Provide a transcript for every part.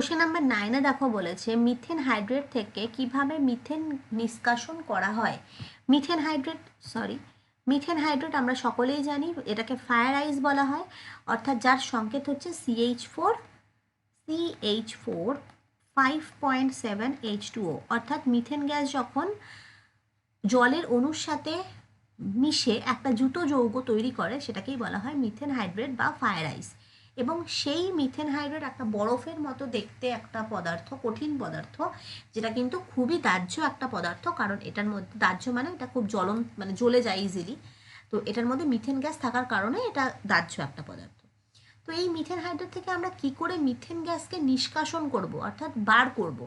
Question number নাইনে দেখো বলেছে মিথেন হাইড্রেট থেকে কীভাবে মিথেন নিষ্কাশন করা হয়? Methane hydrate sorry methane hydrate আমরা সকলেই জানি, এটাকে ফায়ার আইস বলা হয়, অর্থাৎ যার সংকেত হচ্ছে C H four C H four five point seven H two O অর্থাৎ মিথেন গ্যাস যখন জলের অণুর সাথে মিশে একটা জুতো যৌগ তৈরি করে, সেটাকেই বলা হয় মিথেন হাইড্রেট বা ফায়ার আইস এবং সেই মিথেন হাইড্রেট একটা বরফের মতো দেখতে একটা পদার্থ, কঠিন পদার্থ, যেটা কিন্তু খুবই দাহ্য একটা পদার্থ, কারণ এটার মধ্যে, দাহ্য মানে এটা খুব জ্বলন মানে জ্বলে যায় ইজিলি তো এটার মধ্যে মিথেন গ্যাস থাকার কারণে এটা দাহ্য একটা পদার্থ। তো এই মিথেন হাইড্রেট থেকে আমরা কি করে মিথেন গ্যাসকে নিষ্কাশন করব, অর্থাৎ বার করব,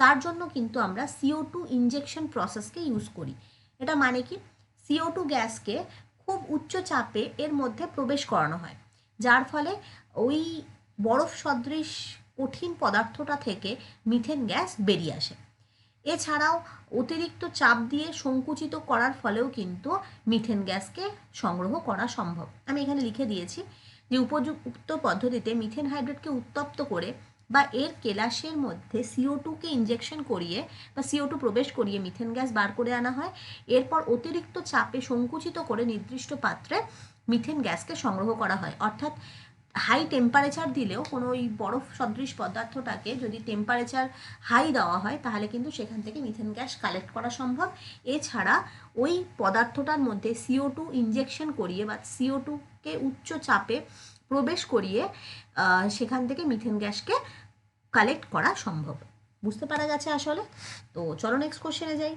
তার জন্য কিন্তু আমরা সিও টু ইঞ্জেকশন প্রসেসকে ইউজ করি। এটা মানে কি? সিও টু গ্যাসকে খুব উচ্চ চাপে এর মধ্যে প্রবেশ করানো হয়। যার ফলে ওই বরফ সদৃশ কঠিন পদার্থটা থেকে মিথেন গ্যাস বেরিয়ে আসে। এছাড়াও অতিরিক্ত চাপ দিয়ে সংকুচিত করার ফলেও কিন্তু মিথেন গ্যাসকে সংগ্রহ করা সম্ভব। আমি এখানে লিখে দিয়েছি যে উপযুক্ত পদ্ধতিতে মিথেন হাইড্রেটকে উত্তপ্ত করে বা এর কেলাসের মধ্যে সিও টুকে ইঞ্জেকশন করিয়ে বা সিও টু প্রবেশ করিয়ে মিথেন গ্যাস বার করে আনা হয়। এরপর অতিরিক্ত চাপে সংকুচিত করে নির্দিষ্ট পাত্রে মিথেন গ্যাসকে সংগ্রহ করা হয়। অর্থাৎ হাই টেম্পারেচার দিলেও কোনো ওই বরফ সদৃশ পদার্থটাকে যদি টেম্পারেচার হাই দেওয়া হয়, তাহলে কিন্তু সেখান থেকে মিথেন গ্যাস কালেক্ট করা সম্ভব। এছাড়া ওই পদার্থটার মধ্যে সিও টু ইঞ্জেকশন করিয়ে বা সিও টুকে উচ্চ চাপে প্রবেশ করিয়ে সেখান থেকে মিথেন গ্যাসকে কালেক্ট করা সম্ভব। বুঝতে পারা গেছে আসলে? তো চলো নেক্সট কোশ্চেনে যাই।